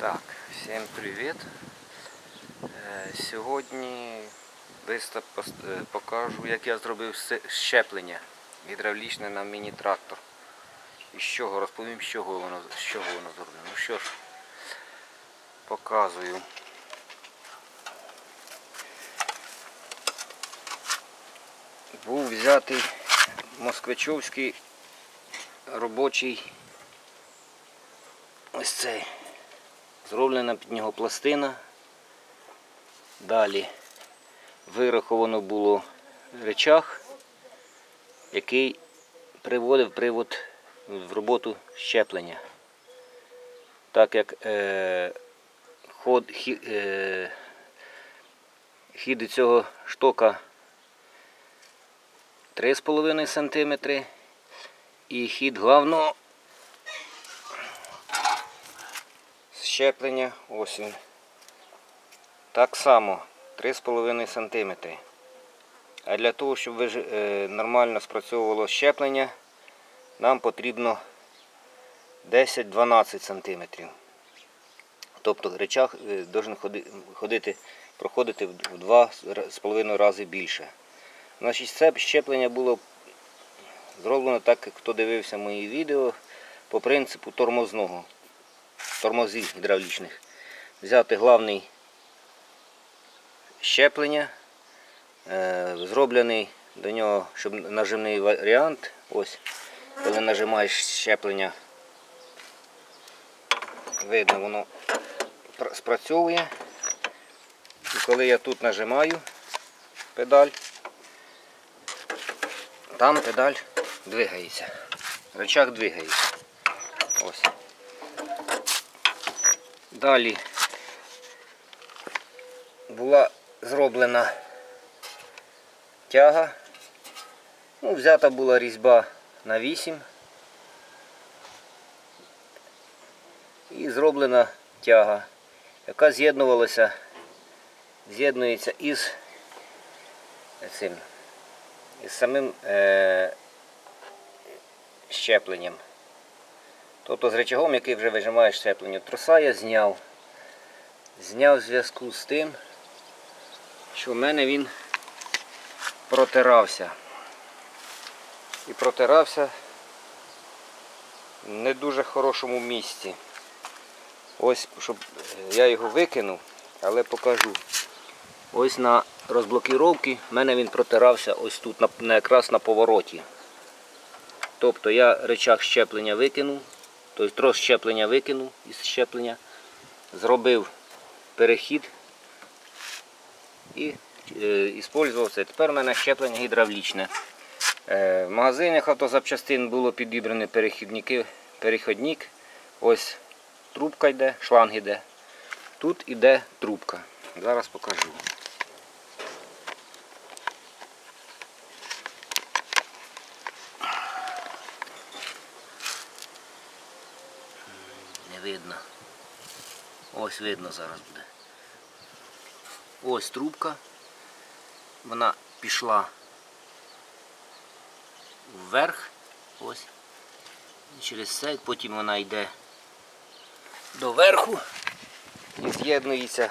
Так, всім привіт. Е, Сьогодні пос- е, покажу, як я зробив щеплення гідравлічне на міні-трактор. І з чого розповім, з чого воно, з чого воно зроблено. Ну що ж, показую. Був взятий москвичовський робочий ось цей. Зроблена під нього пластина. Далі вираховано було речах, який приводив привод в роботу щеплення. Так як е, ход, хі, е, хід цього штока 3,5 см і хід главного щеплення ось. Так само 3,5 см. А для того, щоб е, нормально спрацьовувало щеплення, нам потрібно 10-12 см. Тобто речах е, должен ходити, проходити в 2,5 рази більше. Значить, це щеплення було зроблено так, як хто дивився мої відео, по принципу тормозного тормозів гідравлічних. Взяти главний щеплення, е, зроблений до нього, щоб нажимний варіант. Ось, коли нажимаєш щеплення, видно, воно спрацьовує. І коли я тут нажимаю педаль, там педаль двигається. Рычаг двигається. Ось. Далі була зроблена тяга. Ну, взята була різьба на 8. І зроблена тяга, яка з'єднувалася, з'єднується із із самим е, щепленням. Тобто з речагом, який вже вижимає щеплення. Троса я зняв. Зняв в зв'язку з тим, що в мене він протирався. І протирався в не дуже хорошому місці. Ось, щоб е, я його викинув, але покажу. Ось на розблокіровці в мене він протирався ось тут, на- якраз на повороті. Тобто я речах щеплення викинув, тобто трос щеплення викинув із щеплення, зробив перехід і е, іспользував це. Тепер у мене щеплення гідравлічне. Е, в магазинах автозапчастин було підібрані переходник. Ось трубка йде, шланг йде. Тут іде трубка. Зараз покажу. Видно. Ось видно зараз буде. Ось трубка. Вона пішла вверх. Ось. І через це потім вона йде доверху і з'єднується.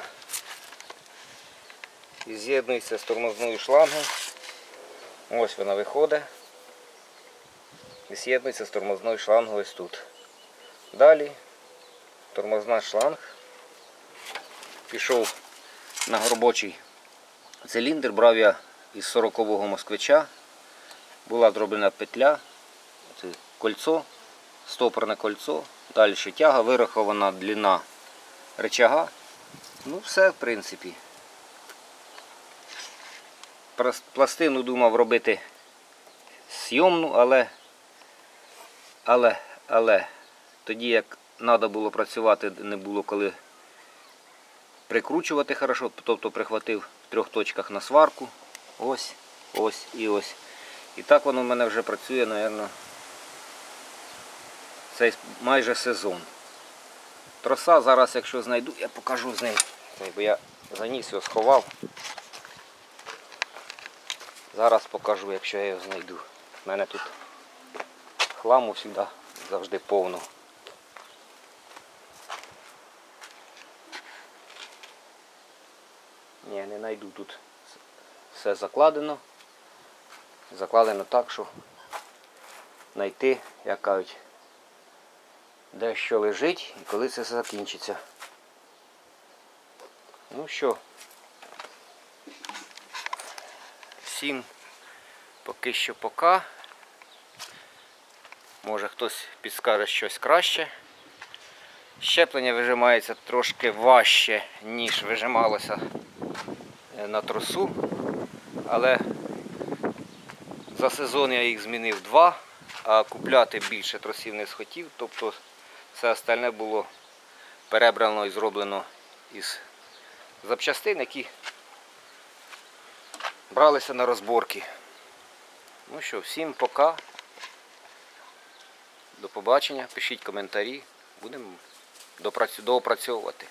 І з'єднується з тормозною шлангою. Ось вона виходить. І з'єднується з тормозною шлангою ось тут. Далі тормозна шланг. Пішов на робочий циліндр, брав я із 40-го москвича. Була зроблена петля, це кольцо, стопорне кольцо, далі тяга, вирахована длина рычага. Ну все, в принципі. Пластину думав робити зйомну, але, але, але тоді як треба було працювати, не було коли прикручувати хорошо, тобто прихватив в трьох точках на сварку. Ось, ось і ось. І так воно в мене вже працює, мабуть, цей майже сезон. Троса зараз, якщо знайду, я покажу з. Цей, Бо я заніс його сховав. Зараз покажу, якщо я його знайду. У мене тут хламу завжди, завжди повно. Ні, не знайду тут. Все закладено. Закладено так, що знайти, як кажуть, де що лежить і коли це закінчиться. Ну що, всім поки що пока. Може хтось підскаже щось краще. Щеплення вижимається трошки важче, ніж вижималося на тросу. Але за сезон я їх змінив два, а купляти більше тросів не схотів. Тобто все остальне було перебрано і зроблено із запчастин, які бралися на розборки. Ну що, всім пока. До побачення. Пишіть коментарі. Будемо доопрацьовувати.